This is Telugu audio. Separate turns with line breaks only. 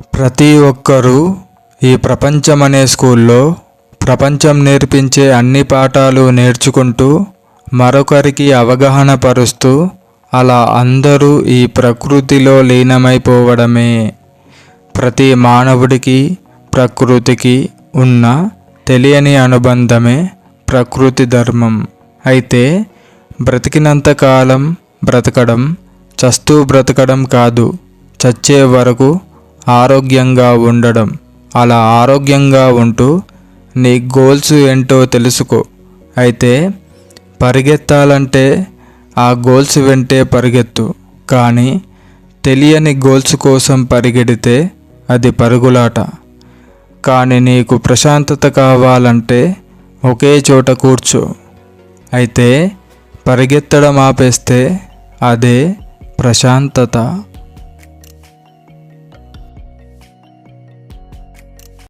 ప్రతి ఒక్కరూ ఈ ప్రపంచం అనే స్కూల్లో ప్రపంచం నేర్పించే అన్ని పాఠాలు నేర్చుకుంటూ మరొకరికి అవగాహన పరుస్తూ అలా అందరూ ఈ ప్రకృతిలో లీనమైపోవడమే. ప్రతి మానవుడికి ప్రకృతికి ఉన్న తెలియని అనుబంధమే ప్రకృతి ధర్మం. అయితే బ్రతికినంత కాలం బ్రతకడం చస్తూ బ్రతకడం కాదు చచ్చే వరకు ఆరోగ్యంగా ఉండడం. అలా ఆరోగ్యంగా ఉంటూ నీ గోల్స్ ఏంటో తెలుసుకో. అయితే పరిగెత్తాలంటే ఆ గోల్స్ వెంటే పరిగెత్తు. కానీ తెలియని గోల్స్ కోసం పరిగెడితే అది పరుగులాట. కానీ నీకు ప్రశాంతత కావాలంటే ఒకే చోట కూర్చో. అయితే పరిగెత్తడం ఆపేస్తే అదే ప్రశాంతత.